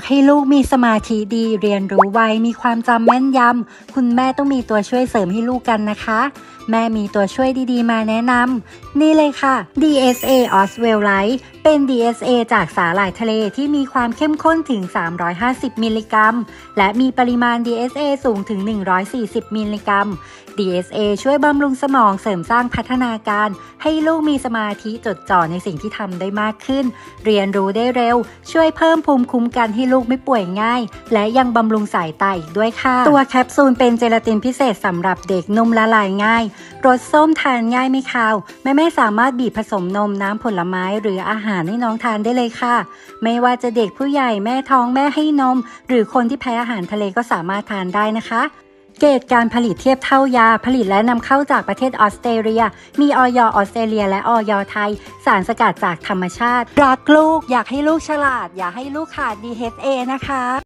ากให้ลูกมีสมาธิดี เรียนรู้ไวมีความจำแม่นยำคุณแม่ต้องมีตัวช่วยเสริมให้ลูกกันนะคะ แม่มีตัวช่วยดีๆ มาแนะนำนี่เลยค่ะ DSA Oswell Light เป็น DSA จากสาหร่ายทะเลที่มีความเข้มข้นถึง 350 มิลลิกรัม และมีปริมาณ DSA สูงถึง 140 มิลลิกรัม DSA ช่วยบำรุงสมองเสริมสร้างพัฒนาการ ให้ลูกมีสมาธิจดจ่อในสิ่งที่ทำได้มากขึ้น เรียนรู้ได้เร็ว ช่วยเพิ่มภูมิคุ้มกันให้ลูกไม่ป่วยง่าย และยังบำรุงสายตาอีกด้วยค่ะ ตัวแคปซูลเป็นเจลาตินพิเศษสำหรับเด็กนุ่มละลายง่ายรสส้มทานง่ายไม่คาวแม่แม่สามารถบีบผสมนมน้ำผลไม้หรืออาหารให้น้องทานได้เลยค่ะ ไม่ว่าจะเด็กผู้ใหญ่แม่ท้องแม่ให้นม หรือคนที่แพ้อาหารทะเลก็สามารถทานได้นะคะ เกตการผลิตเทียบเท่ายาผลิตและนำเข้าจากประเทศออสเตรเลีย มีออยออสเตรเลีย และออยไทย สารสกัดจากธรรมชาติ รักลูกอยากให้ลูกฉลาด อยากให้ลูกขาด DHA นะคะ